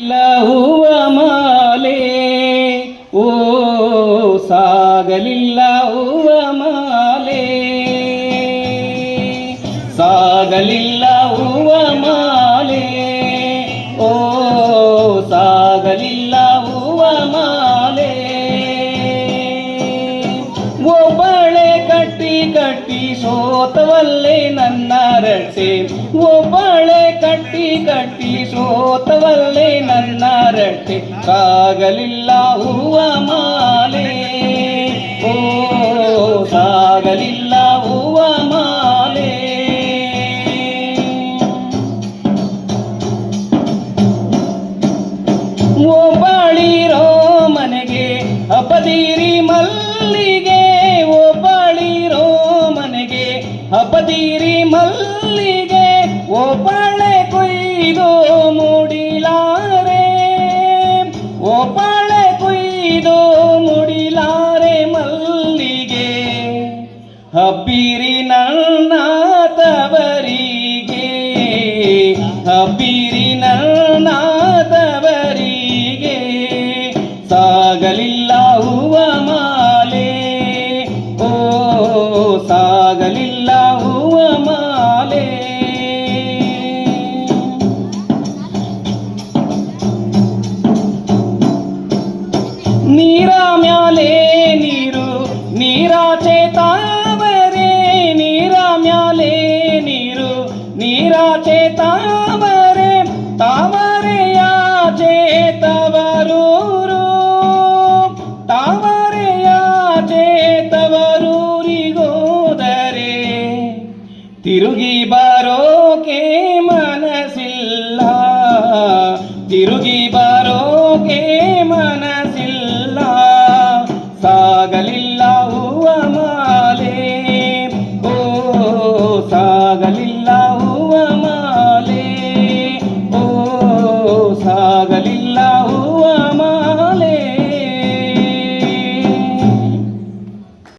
ಹೂವ ಮಾಲೆ ಓ ಸಾಗಲಿಲ್ಲ ಹೂವ ಮಾಲೆ. ಸಾಗಲಿಲ್ಲ ಕಟ್ಟಿ ಸೋತವಲ್ಲೇ ನನ್ನ ರಟ್ಟೆ ಒಬ್ಬಳೆ ಕಟ್ಟಿ ಕಟ್ಟಿ ಸೋತವಲ್ಲೇ ನನ್ನ ರಟ್ಟೆ ಸಾಗಲಿಲ್ಲ ಹೂವ ಮಾಲೆ. ಓ, ಸಾಗಲಿಲ್ಲ ಹೂವ ಮಾಲೆ. ಒಬ್ಬಳಿರೋ ಮನೆಗೆ ಅಪದೀರಿ ಮಲ್ಲಿಗೆ ಮನೆಗೆ ಹಬ್ಬದಿರಿ ಮಲ್ಲಿಗೆ ಒಬ್ಬಳೆ ಕೊಯ್ದು ಮುಡಿಲಾರೆ. ಒಬ್ಬಳೆ ಕೊಯ್ದು ಮುಡಿಲಾರೆ ಮಲ್ಲಿಗೆ. ಹಬ್ಬಿರಿ ನನ್ನ ತವರಿಗೆ ಹಬ್ಬಿರಿ ನನ್ನ ధ్రువమాలే నీరామ్యాలే నీరు నీరా చేతావరే. నీరామ్యాలే నీరు నీరా చేతావరే. తావరే యాజే ತಿರುಗಿ ಬರೋಕೆ ಮನಸ್ಸಿಲ್ಲ ತಿರುಗಿ ಬರೋಕೆ ಮನಸಿಲ್ಲ. ಸಾಗಲಿಲ್ಲ.